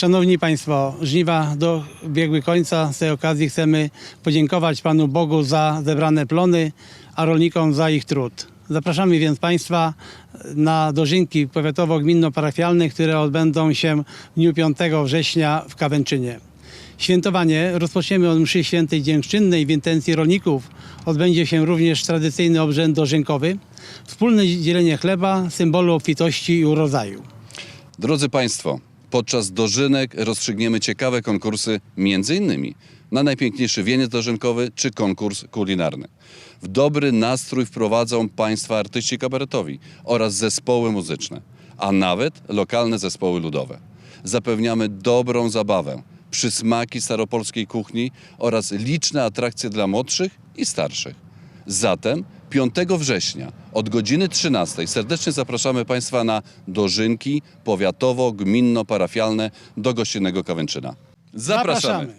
Szanowni Państwo, żniwa dobiegły końca. Z tej okazji chcemy podziękować Panu Bogu za zebrane plony, a rolnikom za ich trud. Zapraszamy więc Państwa na dożynki powiatowo-gminno-parafialne, które odbędą się w dniu 5 września w Kawęczynie. Świętowanie rozpoczniemy od mszy świętej dziękczynnej w intencji rolników. Odbędzie się również tradycyjny obrzęd dożynkowy, wspólne dzielenie chleba, symbolu obfitości i urodzaju. Drodzy Państwo, podczas dożynek rozstrzygniemy ciekawe konkursy, innymi na najpiękniejszy wieniec dożynkowy czy konkurs kulinarny. W dobry nastrój wprowadzą Państwa artyści kabaretowi oraz zespoły muzyczne, a nawet lokalne zespoły ludowe. Zapewniamy dobrą zabawę, przysmaki staropolskiej kuchni oraz liczne atrakcje dla młodszych i starszych. Zatem 5 września od godziny 13 serdecznie zapraszamy Państwa na dożynki powiatowo-gminno-parafialne do gościnnego Kawęczyna. Zapraszamy.